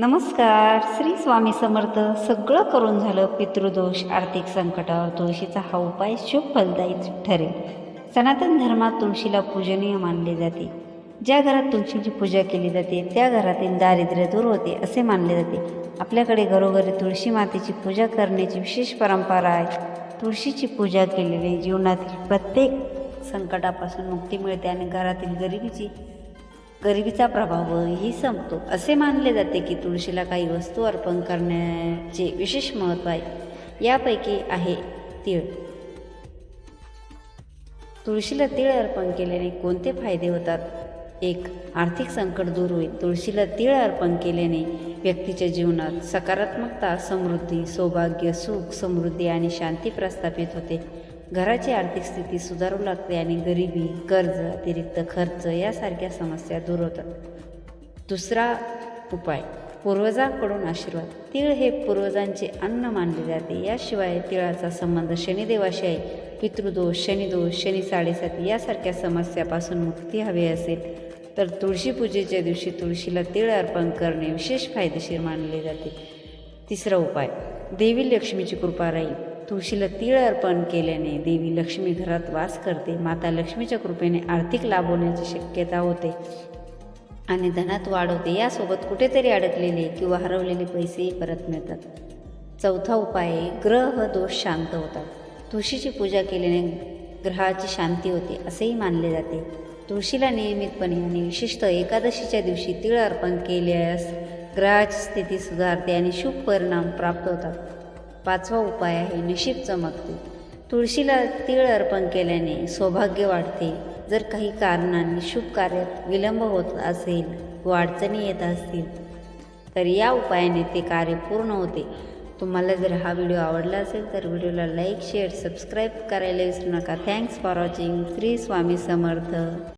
नमस्कार. श्री स्वामी समर्थ. सगळं करून झालं पितृदोष आर्थिक संकटावर तुळशीचा हा उपाय शुभ फलदायी ठरेल. सनातन धर्मात तुळशीला पूजनीय मानले जाते. ज्या घरात तुळशीची पूजा केली जाते त्या घरातील दारिद्र्य दूर होते असे मानले जाते. आपल्याकडे घरोघरी तुळशी मातेची पूजा करण्याची विशेष परंपरा आहे. तुळशीची पूजा केलेली जीवनातील प्रत्येक संकटापासून मुक्ती मिळते आणि घरातील गरिबीची गरिबीचा प्रभावही संपतो. असे मानले जाते की तुळशीला काही वस्तू अर्पण करण्याचे विशेष महत्त्व आहे. यापैकी आहे तीळ. तुळशीला तीळ अर्पण केल्याने कोणते फायदे होतात? एक आर्थिक संकट दूर होईल. तुळशीला तीळ अर्पण केल्याने व्यक्तीच्या जीवनात सकारात्मकता समृद्धी सौभाग्य सुख समृद्धी आणि शांती प्रस्थापित होते. घराची आर्थिक स्थिती सुधारू लागते आणि गरिबी कर्ज अतिरिक्त खर्च यासारख्या समस्या दूर होतात. दुसरा उपाय पूर्वजांकडून आशीर्वाद. तीळ हे पूर्वजांचे अन्न मानले जाते. याशिवाय तिळाचा संबंध शनिदेवाशी आहे. पितृदोष शनिदोष शनी साडेसाती यासारख्या समस्यापासून मुक्ती हवी असेल तर तुळशी पूजेच्या दिवशी तुळशीला तिळ अर्पण करणे विशेष फायदेशीर मानले जाते. तिसरा उपाय देवी लक्ष्मीची कृपा राहील. तुळशीला तीळ अर्पण केल्याने देवी लक्ष्मी घरात वास करते. माता लक्ष्मीच्या कृपेने आर्थिक लाभ होण्याची शक्यता होते. आणि धनात वाढ होते. यासोबत कुठेतरी अडकलेले किंवा हरवलेले पैसेही परत मिळतात. चौथा उपाय ग्रह दोष शांत होतात. तुळशीची पूजा केल्याने ग्रहाची शांती होते असेही मानले जाते. तुळशीला नियमितपणे आणि विशेषतः एकादशीच्या दिवशी तीळ अर्पण केल्यास ग्रहाची स्थिती सुधारते आणि शुभ परिणाम प्राप्त होतात. पाचवा उपाय आहे नशीब चमकते. तुळशीला तीळ अर्पण केल्याने सौभाग्य वाढते. जर काही कारणांनी शुभ कार्यात विलंब होत असेल व अडचणी येत असतील तर या उपायाने ते कार्य पूर्ण होते. तुम्हाला जर हा व्हिडिओ आवडला असेल तर व्हिडिओला लाईक शेअर सबस्क्राईब करायला विसरू नका. Thanks for watching Shri Swami Samarth.